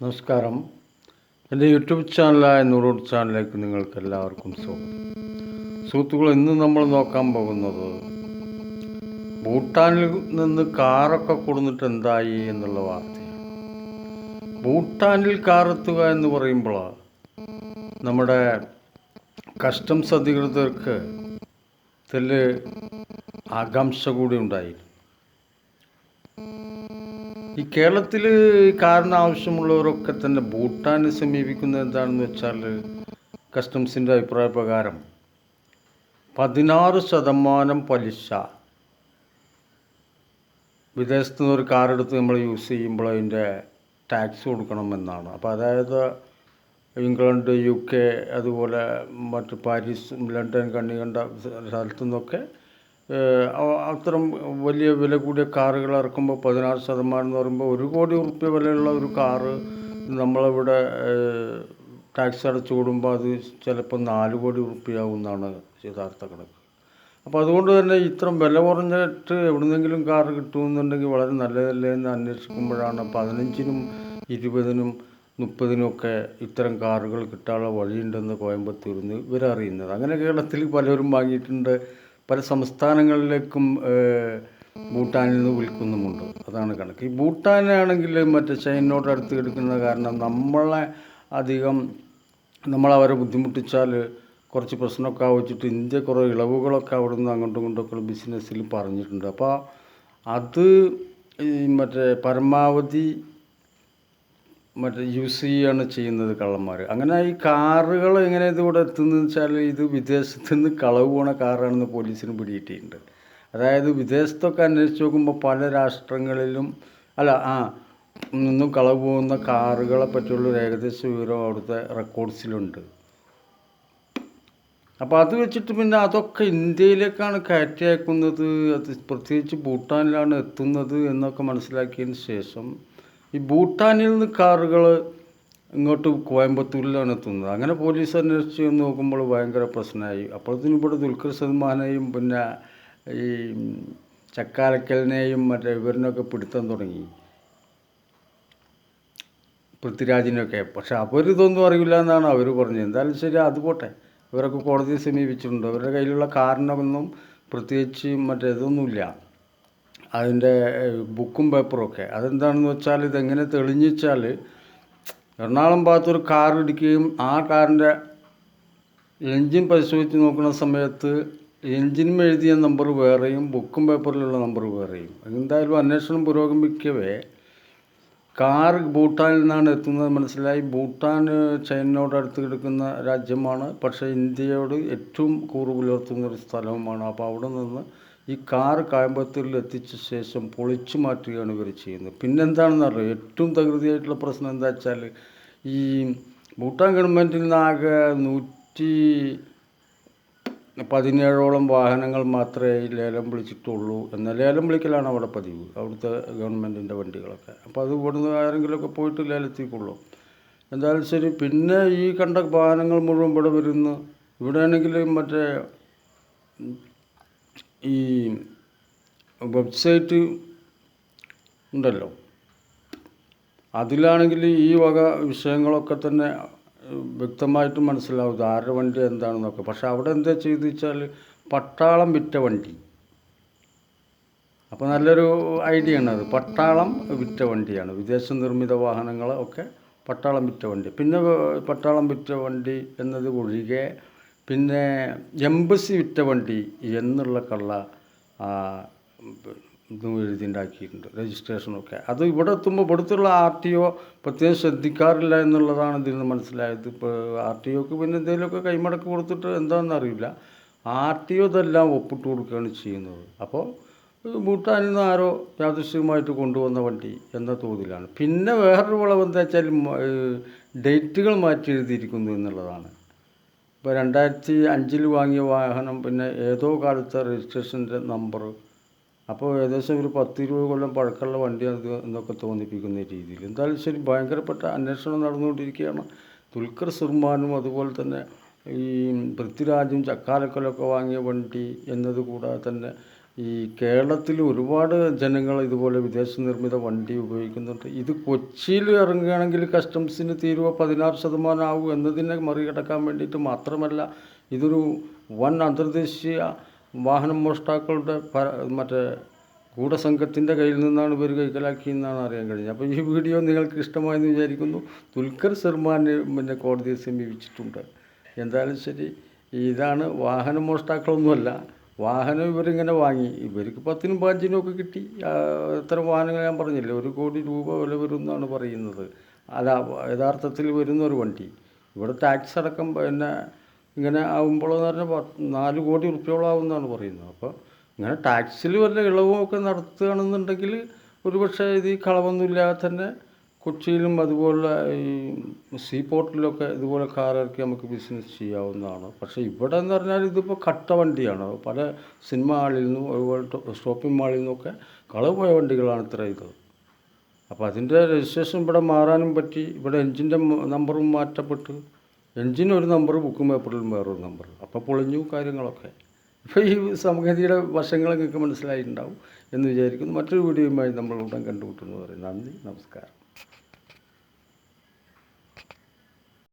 നമസ്കാരം. എന്റെ യൂട്യൂബ് ചാനലായ നൂറോഡ് ചാനലിലേക്ക് നിങ്ങൾക്ക് എല്ലാവർക്കും സ്വാഗതം. സുഹൃത്തുക്കൾ ഇന്ന് നമ്മൾ നോക്കാൻ പോകുന്നത് ഭൂട്ടാനിൽ നിന്ന് കാറൊക്കെ കൊടുന്നിട്ട് എന്തായി എന്നുള്ള വാർത്തയാണ്. ഭൂട്ടാനിൽ കാറെത്തുക എന്ന് പറയുമ്പോൾ നമ്മുടെ കസ്റ്റംസ് അധികൃതർക്ക് ഇതിൽ ആകാംക്ഷ കൂടി ഉണ്ടായിരുന്നു. ഈ കേരളത്തിൽ കാറിന് ആവശ്യമുള്ളവരൊക്കെ തന്നെ ഭൂട്ടാനെ സമീപിക്കുന്നത് എന്താണെന്ന് വെച്ചാൽ കസ്റ്റംസിന്റെ അഭിപ്രായ പ്രകാരം പതിനാറ് ശതമാനം പലിശ വിദേശത്തു നിന്ന് ഒരു കാറെടുത്ത് നമ്മൾ യൂസ് ചെയ്യുമ്പോൾ അതിന്റെ ടാക്സ് കൊടുക്കണമെന്നാണ്. അപ്പോൾ അതായത് ഇംഗ്ലണ്ട് യു കെ അതുപോലെ മറ്റ് പാരീസ് ലണ്ടൻ കണ്ണി കണ്ട സ്ഥലത്തു നിന്നൊക്കെ അത്തരം വലിയ വില കൂടിയ കാറുകൾ ഇറക്കുമ്പോൾ പതിനാറ് ശതമാനം എന്ന് പറയുമ്പോൾ ഒരു കോടി ഉറുപ്പ്യ വിലയുള്ള ഒരു കാറ് നമ്മളിവിടെ ടാക്സ് അടച്ചു കൂടുമ്പോൾ അത് ചിലപ്പോൾ നാല് കോടി ഉറുപ്പ്യാവും എന്നാണ് യഥാർത്ഥ കണക്ക്. അപ്പോൾ അതുകൊണ്ട് തന്നെ ഇത്രയും വില കുറഞ്ഞിട്ട് എവിടുന്നെങ്കിലും കാർ കിട്ടുമെന്നുണ്ടെങ്കിൽ വളരെ നല്ലതല്ലേ എന്ന് അന്വേഷിക്കുമ്പോഴാണ് പതിനഞ്ചിനും ഇരുപതിനും മുപ്പതിനുമൊക്കെ ഇത്തരം കാറുകൾ കിട്ടാനുള്ള വഴിയുണ്ടെന്ന് കോയമ്പത്തൂരിൽ നിന്ന് ഇവരറിയുന്നത്. അങ്ങനെ കേരളത്തിൽ പലരും വാങ്ങിയിട്ടുണ്ട്. പല സംസ്ഥാനങ്ങളിലേക്കും ഭൂട്ടാനിൽ നിന്ന് വിൽക്കുന്നുമുണ്ട്. അതാണ് കണക്ക്. ഈ ഭൂട്ടാനാണെങ്കിൽ മറ്റേ ചൈനയോട് അടുത്ത് കിടക്കുന്ന കാരണം നമ്മളെ അധികം നമ്മളവരെ ബുദ്ധിമുട്ടിച്ചാൽ കുറച്ച് പ്രശ്നമൊക്കെ ആവശ്യമിട്ട് ഇന്ത്യ കുറേ ഇളവുകളൊക്കെ അവിടെ നിന്ന് അങ്ങോട്ടും ഇങ്ങോട്ടൊക്കെ ബിസിനസ്സിൽ പറഞ്ഞിട്ടുണ്ട്. അപ്പോൾ അത് മറ്റേ പരമാവധി മറ്റേ യൂസ് ചെയ്യുകയാണ് ചെയ്യുന്നത് കള്ളന്മാർ അങ്ങനെ ഈ കാറുകൾ എങ്ങനെ ഇതിവിടെ എത്തുന്നതെന്ന് വെച്ചാൽ ഇത് വിദേശത്തു നിന്ന് കളവ് പോണ കാറാണെന്ന് പോലീസിന് പിടിയിട്ടിട്ടുണ്ട് അതായത് വിദേശത്തൊക്കെ അന്വേഷിച്ച് നോക്കുമ്പോൾ പല രാഷ്ട്രങ്ങളിലും അല്ല ആ നിന്നും കളവ് പോകുന്ന കാറുകളെ പറ്റിയുള്ള ഒരു ഏകദേശ വിവരം അവിടുത്തെ റെക്കോർഡ്സിലുണ്ട് അപ്പോൾ അത് വെച്ചിട്ട് പിന്നെ അതൊക്കെ ഇന്ത്യയിലേക്കാണ് കയറ്റി അയക്കുന്നത് അത് പ്രത്യേകിച്ച് ഭൂട്ടാനിലാണ് എത്തുന്നത് എന്നൊക്കെ മനസ്സിലാക്കിയതിന് ശേഷം ഈ ഭൂട്ടാനിൽ നിന്ന് കാറുകൾ ഇങ്ങോട്ട് കോയമ്പത്തൂരിലാണ് എത്തുന്നത്. അങ്ങനെ പോലീസ് അന്വേഷിച്ച് നോക്കുമ്പോൾ ഭയങ്കര പ്രശ്നമായി. അപ്പോഴത്തേനും ഇവിടെ ദുൽഖർ സൽമാനെയും പിന്നെ ഈ ചക്കാലക്കലിനെയും മറ്റേ ഇവരിനൊക്കെ പിടുത്തം തുടങ്ങി. പൃഥ്വിരാജിനൊക്കെ പക്ഷെ അവരിതൊന്നും അറിയില്ല എന്നാണ് അവർ പറഞ്ഞത്. എന്തായാലും ശരി അത് പോട്ടെ. ഇവരൊക്കെ കോടതിയെ സമീപിച്ചിട്ടുണ്ട്. അവരുടെ കയ്യിലുള്ള കാറിനൊന്നും പ്രത്യേകിച്ച് മറ്റേ ഇതൊന്നുമില്ല. അതിന്റെ ബുക്കും പേപ്പറും ഒക്കെ. അതെന്താണെന്ന് വെച്ചാൽ ഇതെങ്ങനെ തെളിഞ്ഞാൽ എറണാകുളം ഭാഗത്തൊരു കാർ ഇടിക്കുകയും ആ കാറിന്റെ എൻജിൻ പരിശോധിച്ച് നോക്കുന്ന സമയത്ത് എൻജിനും എഴുതിയ നമ്പർ വേറെയും ബുക്കും പേപ്പറിലുള്ള നമ്പർ വേറെയും. എന്തായാലും അന്വേഷണം പുരോഗമിക്കവേ. കാർ ഭൂട്ടാനിൽ നിന്നാണ് എത്തുന്നത് മനസ്സിലായി. ഭൂട്ടാൻ ചൈനയോട് അടുത്ത് കിടക്കുന്ന രാജ്യമാണ്. പക്ഷേ ഇന്ത്യയോട് ഏറ്റവും കൂറ് പുലർത്തുന്ന ഒരു സ്ഥലവുമാണ്. അപ്പോൾ അവിടെ നിന്ന് ഈ കാർ കോയമ്പത്തൂരിൽ എത്തിച്ച ശേഷം പൊളിച്ചു മാറ്റുകയാണ് ഇവർ ചെയ്യുന്നത്. പിന്നെന്താണെന്ന് അറിയാം? ഏറ്റവും തകൃതിയായിട്ടുള്ള പ്രശ്നം എന്താ വെച്ചാൽ ഈ ഭൂട്ടാൻ ഗവൺമെന്റിൽ നിന്ന് ആകെ നൂറ്റി പതിനേഴോളം വാഹനങ്ങൾ മാത്രമേ ഈ ലേലം വിളിച്ചിട്ടുള്ളൂ എന്ന ലേലം വിളിക്കലാണ് അവിടെ പതിവ് അവിടുത്തെ ഗവൺമെന്റിന്റെ വണ്ടികളൊക്കെ. അപ്പോൾ അത് ഇവിടുന്ന് ആരെങ്കിലുമൊക്കെ പോയിട്ട് ലേലത്തിക്കുള്ളൂ. എന്തായാലും ശരി പിന്നെ ഈ കണ്ട വാഹനങ്ങൾ മുഴുവൻ ഇവിടെ വരുന്നു. ഇവിടെ ആണെങ്കിൽ മറ്റേ ഈ വെബ്സൈറ്റ് ഉണ്ടല്ലോ. അതിലാണെങ്കിൽ ഈ വക വിഷയങ്ങളൊക്കെ തന്നെ വ്യക്തമായിട്ട് മനസ്സിലാവും ആരുടെ വണ്ടി എന്താണെന്നൊക്കെ. പക്ഷെ അവിടെ എന്താ ചെയ്തു വെച്ചാൽ പട്ടാളം വിറ്റ വണ്ടി. അപ്പോൾ നല്ലൊരു ഐഡിയ ആണ് അത്. പട്ടാളം വിറ്റ വണ്ടിയാണ്. വിദേശ നിർമ്മിത വാഹനങ്ങൾ ഒക്കെ പട്ടാളം വിറ്റ വണ്ടി. പിന്നെ പട്ടാളം വിറ്റ വണ്ടി എന്നത് ഒഴികെ പിന്നെ എംബസി വിറ്റ വണ്ടി എന്നുള്ള കള്ള ഇതും എഴുതിണ്ടാക്കിയിട്ടുണ്ട് രജിസ്ട്രേഷനൊക്കെ. അത് ഇവിടെ എത്തുമ്പോൾ ഇവിടുത്തുള്ള ആർ ടി ഒ പ്രത്യേകം ശ്രദ്ധിക്കാറില്ല എന്നുള്ളതാണ് ഇതിൽ നിന്ന് മനസ്സിലായത്. ഇപ്പോൾ ആർ ടി ഒക്ക് പിന്നെ എന്തെങ്കിലുമൊക്കെ കൈമടക്ക് കൊടുത്തിട്ട് എന്താണെന്ന് അറിയില്ല. ആർ ടി ഒ ഇതെല്ലാം ഒപ്പിട്ട് കൊടുക്കുകയാണ് ചെയ്യുന്നത്. അപ്പോൾ ഭൂട്ടാനിൽ നിന്ന് ആരോ യാദൃശ്യമായിട്ട് കൊണ്ടുവന്ന വണ്ടി എന്ന തോതിലാണ്. പിന്നെ വേറൊരു വിളവ് എന്താ വെച്ചാൽ ഡേറ്റുകൾ മാറ്റി എഴുതിയിരിക്കുന്നു എന്നുള്ളതാണ്. ഇപ്പോൾ രണ്ടായിരത്തി അഞ്ചിൽ വാങ്ങിയ വാഹനം പിന്നെ ഏതോ കാലത്തെ രജിസ്ട്രേഷന്റെ നമ്പർ അപ്പോൾ ഏകദേശം ഒരു പത്ത് ഇരുപത് കൊല്ലം പഴക്കമുള്ള വണ്ടി അത് എന്നൊക്കെ തോന്നിപ്പിക്കുന്ന രീതിയിൽ. എന്തായാലും ശരി ഭയങ്കരപ്പെട്ട അന്വേഷണം നടന്നുകൊണ്ടിരിക്കുകയാണ്. ദുൽഖർ സുർമാനും അതുപോലെ തന്നെ ഈ പൃഥ്വിരാജും ചക്കാലക്കലൊക്കെ വാങ്ങിയ വണ്ടി എന്നത് കൂടാതെ തന്നെ ഈ കേരളത്തിൽ ഒരുപാട് ജനങ്ങൾ ഇതുപോലെ വിദേശ നിർമ്മിത വണ്ടി ഉപയോഗിക്കുന്നുണ്ട്. ഇത് കൊച്ചിയിൽ ഇറങ്ങുകയാണെങ്കിൽ കസ്റ്റംസിന് തീരുവ പതിനാറ് ശതമാനം ആവും എന്നതിനെ മറികടക്കാൻ വേണ്ടിയിട്ട് മാത്രമല്ല ഇതൊരു വൻ അന്തർദേശീയ വാഹന മോഷ്ടാക്കളുടെ മറ്റേ ഗൂഢസംഘത്തിന്റെ കയ്യിൽ നിന്നാണ് ഇവർ കൈക്കലാക്കിയെന്നാണ് അറിയാൻ കഴിഞ്ഞത്. അപ്പോൾ ഈ വീഡിയോ നിങ്ങൾക്ക് ഇഷ്ടമായെന്ന് വിചാരിക്കുന്നു. ദുൽഖർ സൽമാനെ പിന്നെ കോടതിയെ സമീപിച്ചിട്ടുണ്ട്. എന്തായാലും ശരി ഇതാണ് വാഹന മോഷ്ടാക്കളൊന്നുമല്ല. വാഹനം ഇവരിങ്ങനെ വാങ്ങി. ഇവർക്ക് പത്തിനും പതിനഞ്ചിനും ഒക്കെ കിട്ടി. എത്ര വാഹനങ്ങൾ ഞാൻ പറഞ്ഞില്ലേ ഒരു കോടി രൂപ വില വരും എന്നാണ് പറയുന്നത്. അല്ല യഥാർത്ഥത്തിൽ വരുന്ന ഒരു വണ്ടി. ഇവിടെ ടാക്സ് അടക്കം പിന്നെ ഇങ്ങനെ ആകുമ്പോഴെന്ന് പറഞ്ഞാൽ നാല് കോടി റുപ്യോളം എന്നാണ് പറയുന്നത്. അപ്പോൾ ഇങ്ങനെ ടാക്സിൽ വല്ല ഇളവും ഒക്കെ നടത്തുകയാണെന്നുണ്ടെങ്കിൽ ഒരുപക്ഷെ ഇത് ഈ കളവൊന്നുമില്ലാതെ തന്നെ കൊച്ചിയിലും അതുപോലെ ഈ സീ പോർട്ടിലൊക്കെ ഇതുപോലെ കാർ ഇറക്കി നമുക്ക് ബിസിനസ് ചെയ്യാവുന്നതാണ്. പക്ഷേ ഇവിടെ എന്ന് പറഞ്ഞാൽ ഇതിപ്പോൾ കട്ട വണ്ടിയാണ്. പല സിനിമ ഹാളിൽ നിന്നും അതുപോലെ ഷോപ്പിംഗ് മാളിൽ നിന്നൊക്കെ കളവ് പോയ വണ്ടികളാണ് ഇത്ര ഇത്. അപ്പോൾ അതിന്റെ രജിസ്ട്രേഷൻ ഇവിടെ മാറാനും പറ്റി. ഇവിടെ എൻജിന്റെ നമ്പറും മാറ്റപ്പെട്ട്. എൻജിൻ ഒരു നമ്പർ ബുക്കും പേപ്പറിലും വേറൊരു നമ്പർ അപ്പോൾ പൊളിഞ്ഞു കാര്യങ്ങളൊക്കെ. ഇപ്പോൾ ഈ സംഗതിയുടെ വശങ്ങൾ നിങ്ങൾക്ക് മനസ്സിലായിട്ടുണ്ടാവും എന്ന് വിചാരിക്കുന്നു. മറ്റൊരു വീഡിയോയുമായി നമ്മൾ ഉടൻ കണ്ടുമുട്ടുന്നു. പറയും നന്ദി നമസ്കാരം.